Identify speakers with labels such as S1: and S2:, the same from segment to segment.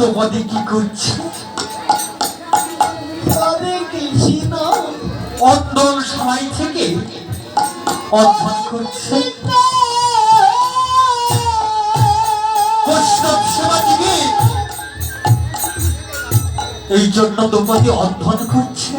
S1: তোমাদের কি করছে? অন্দর সময় থেকে অধ্যয়ন করছে। বৈষ্ণব সেবা দিবে এই জন্য দ্রৌপদী অধ্যয়ন করছে।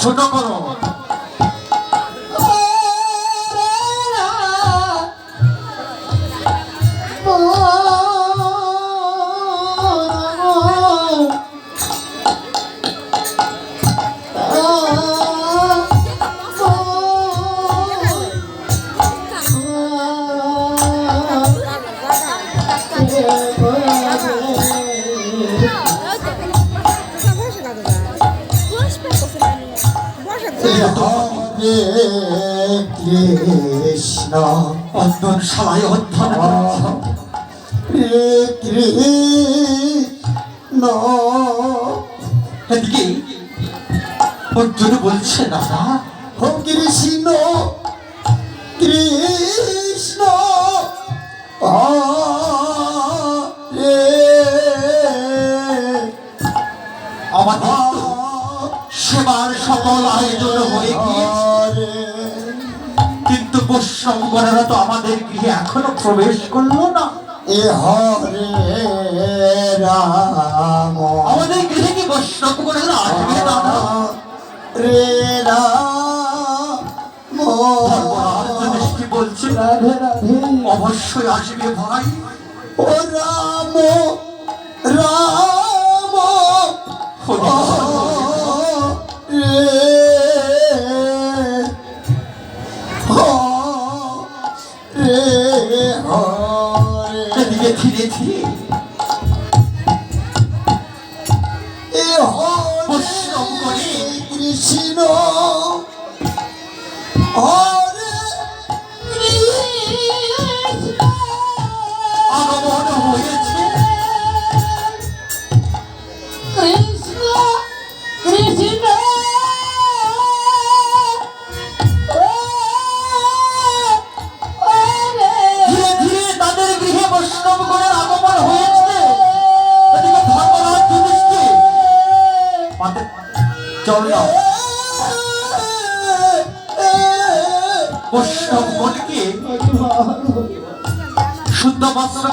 S1: ছোট করো।
S2: কৃষ্ণ।
S1: এদিকে অর্জুন বলছে দাদা
S2: ও কৃষ্ণ কৃষ্ণ।
S1: আমাদের সেবার সকল আয়োজন হয়ে গিয়েছে। কিন্তু তো আমাদের গৃহে এখনও প্রবেশ করল না।
S2: এ হরে রাম।
S1: আমাদের গৃহে কি বৈষ্ণবগণেরা আসবে দাদা
S2: রে রাম।
S1: যুধিষ্ঠির বলছে
S3: রাধে রাধে।
S1: অবশ্যই আসবে ভাই।
S2: ও রাম রাম। রে রে
S1: ধীরে ধীরে
S2: এ হরে
S1: করে।
S2: কৃষ্ণ।
S1: শুদ্ধ বস্ত্র।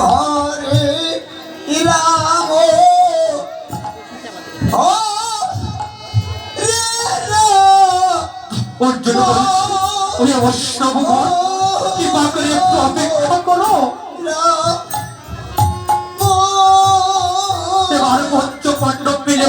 S2: হরে রাম
S1: অর্জুন ওরে কৃপা করে একটু অপেক্ষা করো? এবার পঞ্চ পাণ্ডব মিলে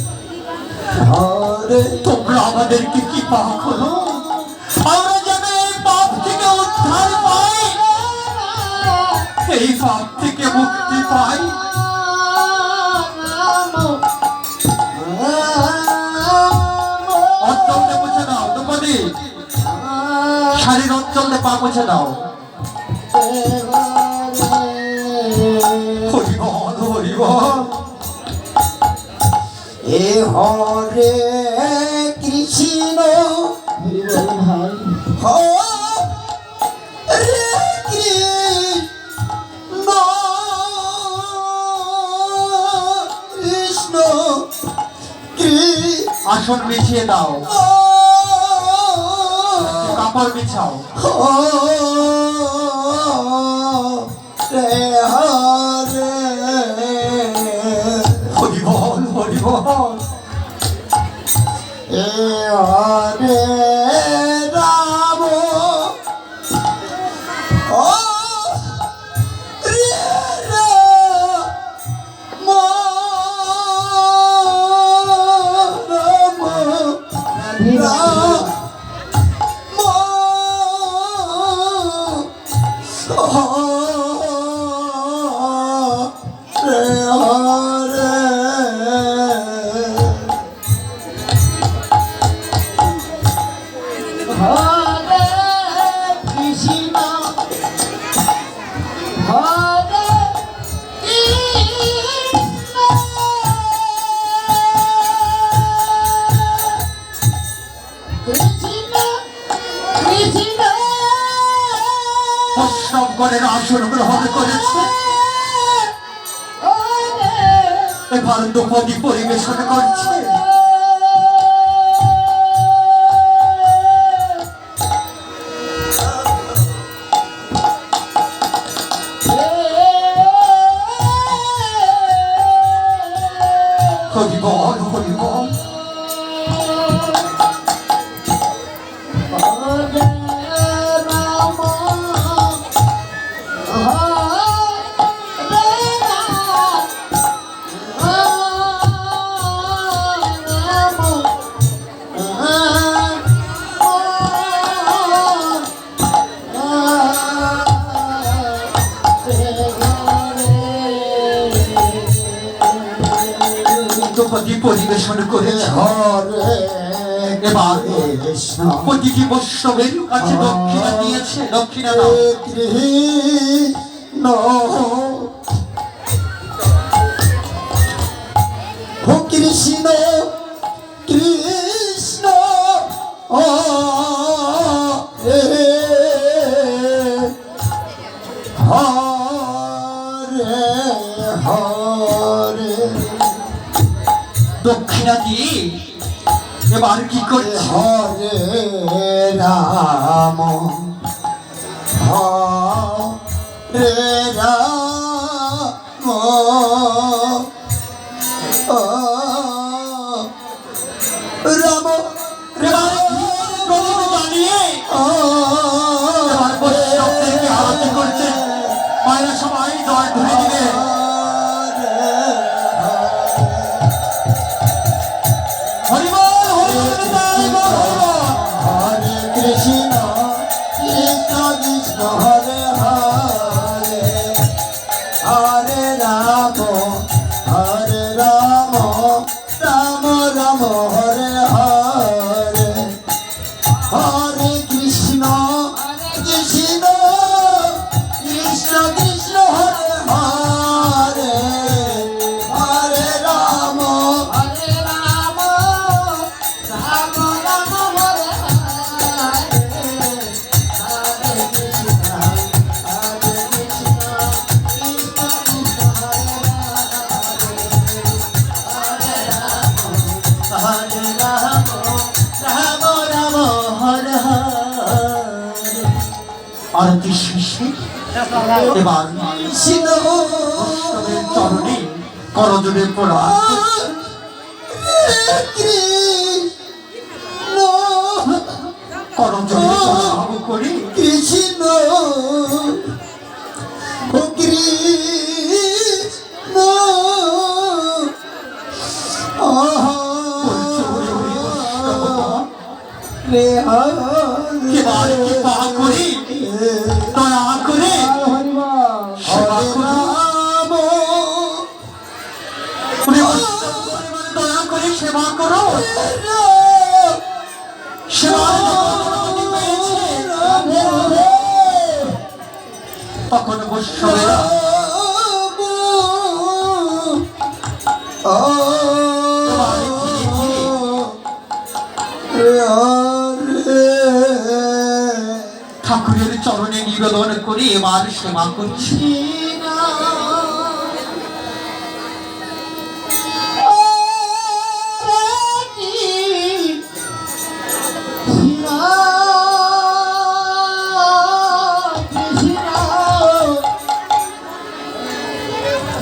S1: তোমরা আমাদেরকে কি পাপ করো আমরা যেন এই পাপ থেকে উদ্ধার পাই। এই পাপ থেকে মুক্তি পাই। অঞ্চলতে মুছে দাও দ্রৌপদী শাড়ির অঞ্চলে পা মুছে দাও হে হরে
S2: কৃষ্ণ। হরে কৃষ্ণ। কৃষ্ণ
S1: আসন বিছিয়ে দাও। কাপড় বিছাও।
S2: রে
S3: হরে Hare
S1: সেরকম করে হবে করেছে এবার লোকদি পরিবেশন করছে? পরিবেশন করে প্রতিটি বৈষ্ণবের কাছে দক্ষিণা দিয়েছে দক্ষিণা কি? এবার কি করছ?
S2: রাম।
S1: এবার চরণে
S2: করজনে
S1: পড়া। করজনে করি।
S2: কৃষ্ণ কৃষ্ণ। রে
S1: হা করি। তখন বৈষ্ণবেরা ঠাকুরের চরণে নিবেদন করে এবার সেবা করছি।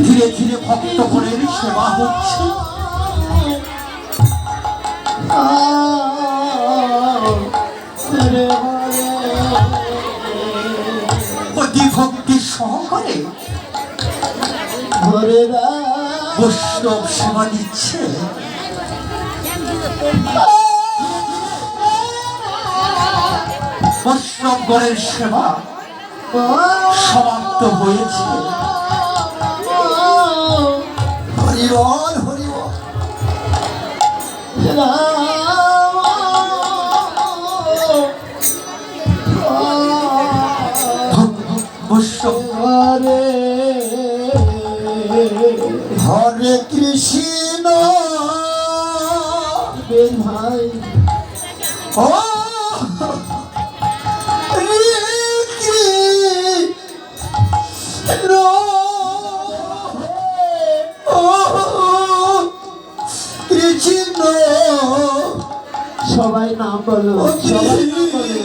S1: ধীরে ধীরে ভক্তগণের সেবা হচ্ছে। অতি ভক্তি সহকারে বৈষ্ণব সেবা দিচ্ছে। বৈষ্ণবগণের সেবা সমাপ্ত হয়েছে।
S2: হরিবল হরিবল হরে কৃষ্ণ। ভাই। ও
S3: সবাই নাম বলো সবাই নাম বলো।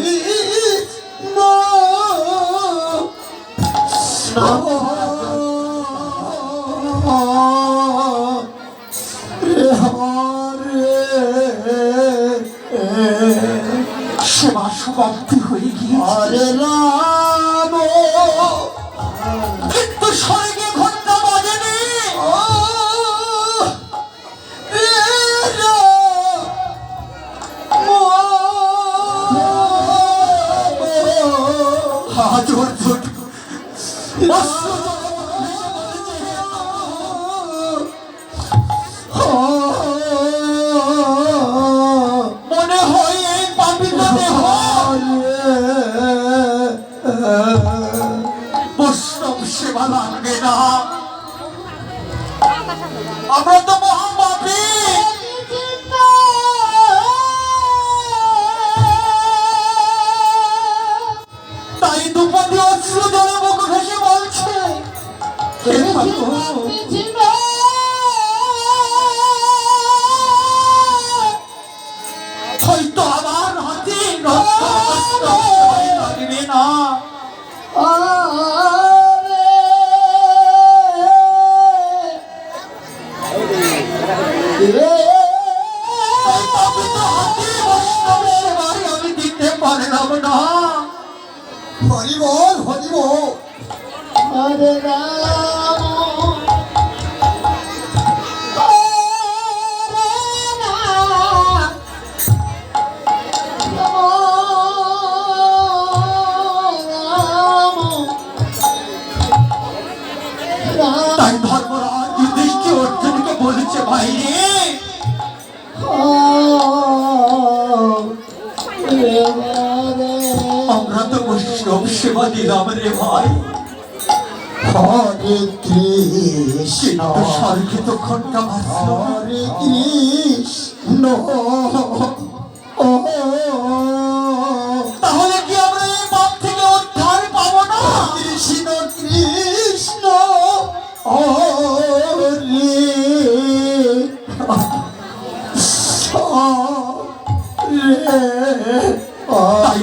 S1: সেবা সমাপ্তি হয়ে গিয়েছে। হাত অর্জুন মনে হয় এই পাপিটা দেহ বৈষ্ণব সেবা লাগবে আমরা তো তাহলে কি আমরা এই পাপ থেকে উদ্ধার পাবো না?
S2: কৃষ্ণ কৃষ্ণ
S1: তাই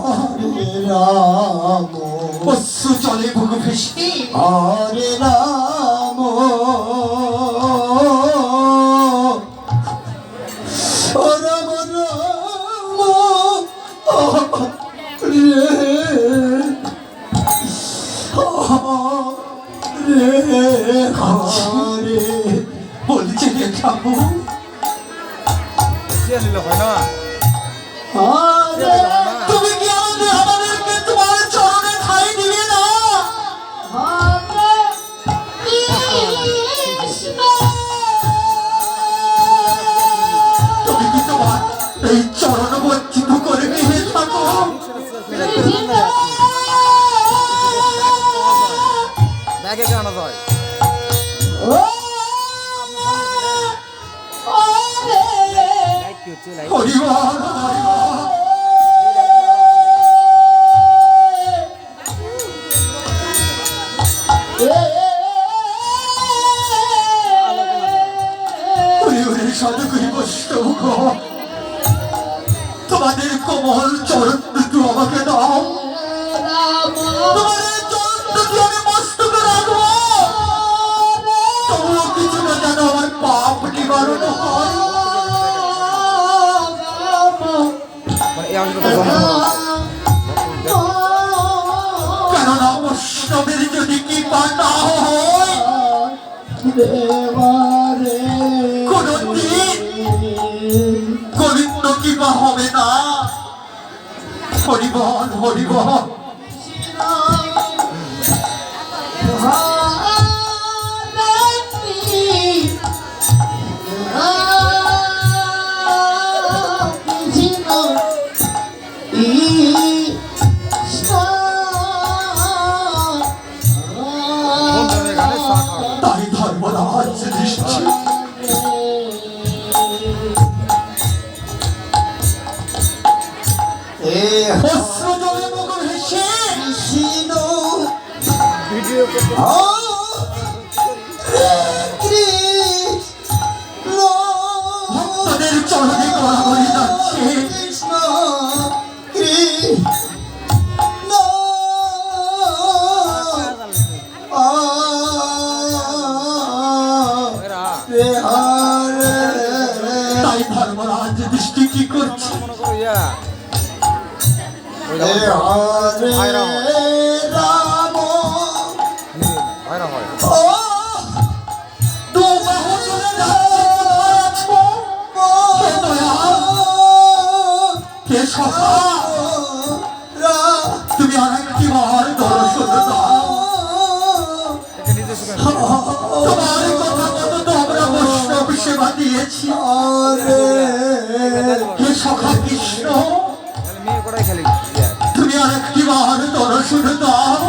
S2: হরে রাম।
S1: চলে বুক ভেসে।
S2: হরে রাম।
S1: তুমি কি আমাদেরকে তোমার চরণে ঠাই দিবে না? তুমি কি তোমার এই চরণ বঞ্চিত করবে হে ঠাকুর
S4: ব্যাগে কেন হয় লাইট কি হচ্ছে লাইট
S1: হরিবল হরিবল হরিহরের বৈষ্ণব তোমাদের কোমল বৈষ্ণবের যদি কৃপা না হয় কোনদিন গোবিন্দ কৃপা হবে না। হরিবল হরিবল। অশ্রু জলে মুখ ভেসে
S4: ভিডিও
S1: তুমি আরেকটি বার দর্শন দাও তোমার কথা মতো তো আমরা বৈষ্ণব সেবা দিয়েছি হে সখা কৃষ্ণ? তুমি আরেকটি বার দর্শন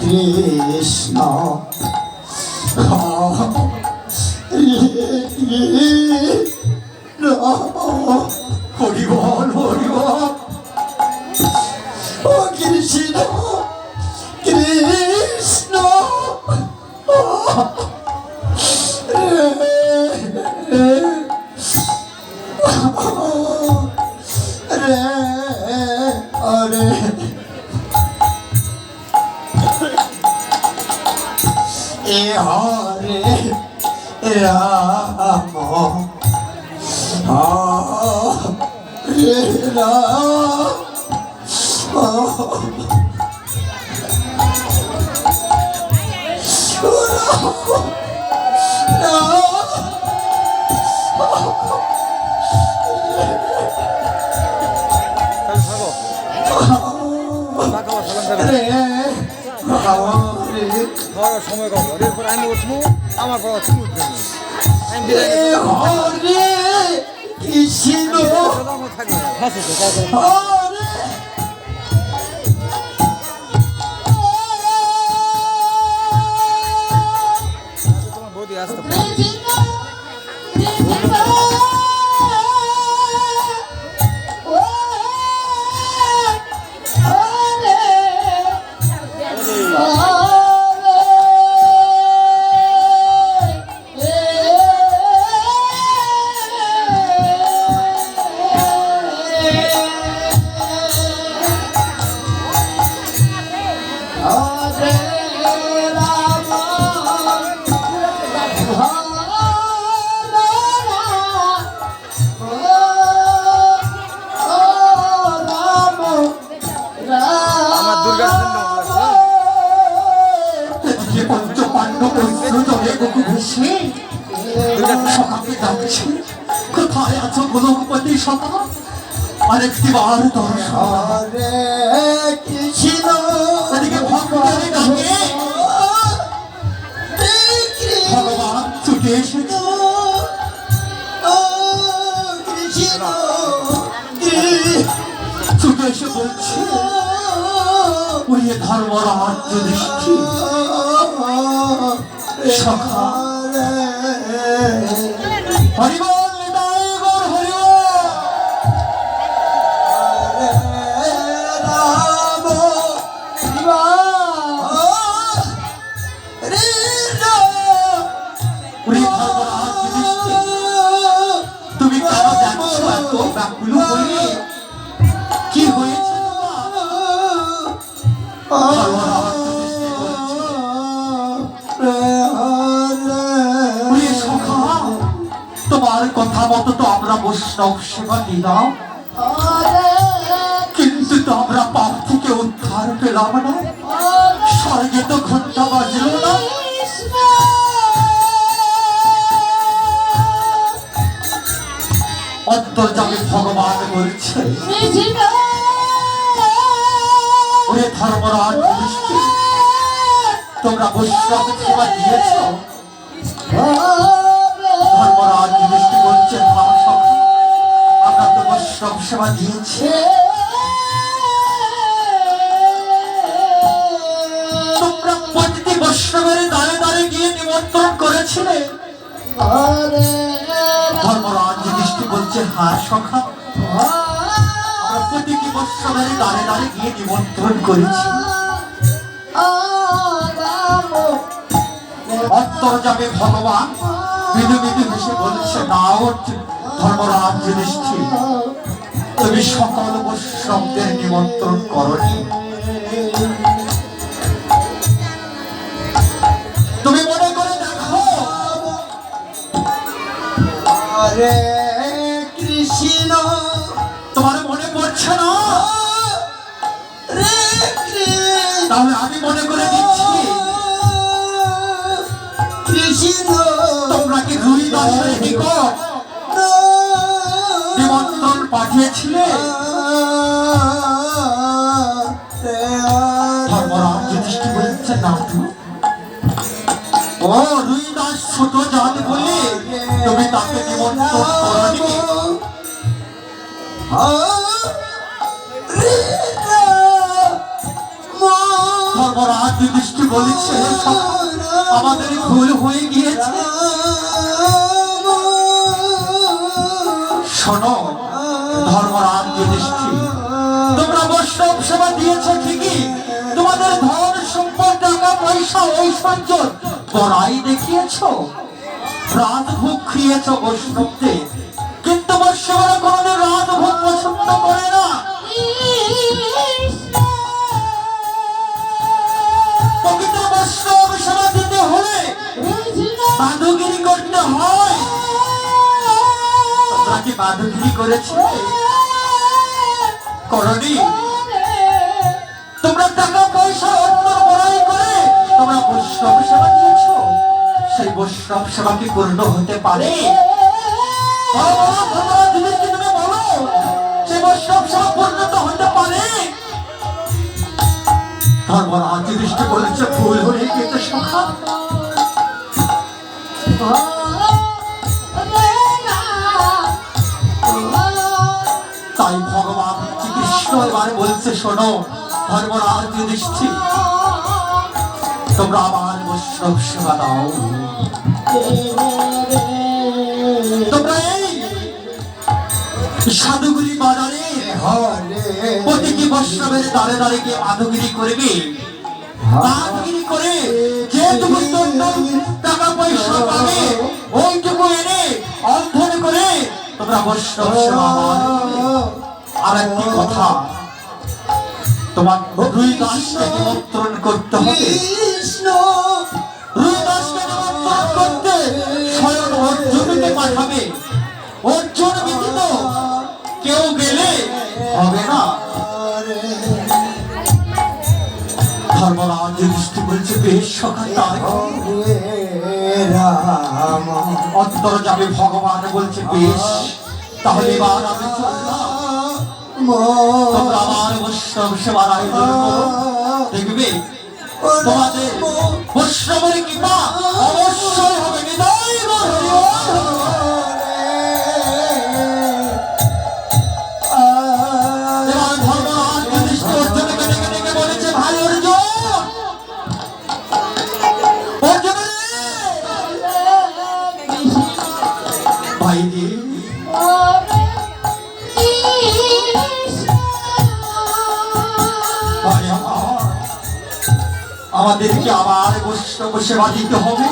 S2: কৃষ্ণ
S1: হরিবল হরিবল
S2: ও কৃষ্ণ কৃষ্ণ রে আরে এ হরে
S4: খাওয়ার সময় কম। এরপর আমি উঠবো আমার বড় তুমি উঠবে। আমি বিদায় থাকবে অশ্রুত
S3: বেগম ভেসে সকালে
S1: যাচ্ছে। কোথায় আছো গোলকপতি সকা আরেকটি বার
S2: কৃষ্ণ
S1: এদিকে ভক্তরে ডাকে। ভগবান ছুটে এসেছে। ছুটে এসে বলছি উড়িয়ে ধর্মরাজ দৃষ্টি। সখা। হরিবল তোমার কথা মতো তো আমরা বৈষ্ণব সেবা দিলাম। কিন্তু তো আমরা পাপ থেকে উদ্ধার পেলাম না। স্বর্গে তো ঘণ্টা বাজলো না। অন্তর্জামী ভগবান বলছে ওরে ধর্মরাজ তোমরা বৈষ্ণব সেবা দিয়েছ। ধর্মরাজ দৃষ্টি বলছে হা আমরা তো বৈষ্ণব সেবা দিয়েছি। তোমরা প্রতিটি বৈষ্ণবের দাঁড়ে দাঁড়ে গিয়ে নিমন্ত্রণ করেছিলে। ধর্মরাজ দৃষ্টি বলছে হ্যাঁ সখা। আমরা প্রতিটি দাঁড়ে দাঁড়ে গিয়ে নিমন্ত্রণ করেছি অন্তর্জামে ভগবান বিধু বিধু হেসে বলছে ধর্মরাজ তুমি সকল বৈষ্ণবদের নিমন্ত্রণ করনি তুমি মনে করে দেখো পড়ছে না তাহলে আমি মনে করে দিচ্ছি। তোমরা কি দাসের নিকট নিমন্ত্রণ পাঠিয়েছিলে? বলছে না ও রুই দাস ছোট জাত বলে তুমি তাকে নিমন্ত্রণ করনি। যুধিষ্ঠির বলেছে। আমাদের ভুল হয়ে গিয়েছে। শোনো ধর্মরাজ যুধিষ্ঠির। তোমরা বৈষ্ণব সেবা দিয়েছ ঠিকই। তোমাদের ধন সম্পদ, টাকা, পয়সা, ঐশ্বর্য বড়াই দেখিয়েছ। প্রাণ ভোগ খেয়েছ বৈষ্ণবদের। কিন্তু বৈষ্ণবরা করেছে। করনি। তোমরা টাকা, পয়সা অন্য বড়াই করে তোমরা বৈষ্ণব সেবা দিয়েছ। সেই বৈষ্ণব সেবা কি পূর্ণ হতে পারে? ধর্মরাজ যুধিষ্ঠির বলেছে, ভুল হয়ে গেছে সখা এবার বলছে, শোনো, ধর্মরাজ যুধিষ্ঠির। তোমরা আমার বৈষ্ণব সেবা দাও। তোমরা এই সাধুগুলি বাজারে প্রতিটি বৈষ্ণবের দাঁড়ে দাঁড়ে গিয়ে মাধুগিরি করবে। মাধুগিরি করে যেটুকু টাকা পয়সা পাবে, ওইটুকু এনে অর্ধন করে তোমরা বৈষ্ণব সেবা আর একটি কথা। তোমার দুই দাসকে নিমন্ত্রণ করতে হবে। দুই দাসকে নিমন্ত্রণ করতে স্বয়ং অর্জুনকে পাঠাবে। অর্জুন ব্যতীত কেউ গেলে হবে না। ধর্মরাজ দৃষ্টি বলছে বেশ সকাল অন্তর যাবে ভগবান বলছে বেশ। তাহলে এবার আমি চললাম। আমার বৈষ্ণব সেবার আয়োজন দেখবে তোমাদের বৈষ্ণবের কৃপা অবশ্যই হবে। হৃদয় আমাদেরকে আবার বৈষ্ণব সেবা দিতে হবে।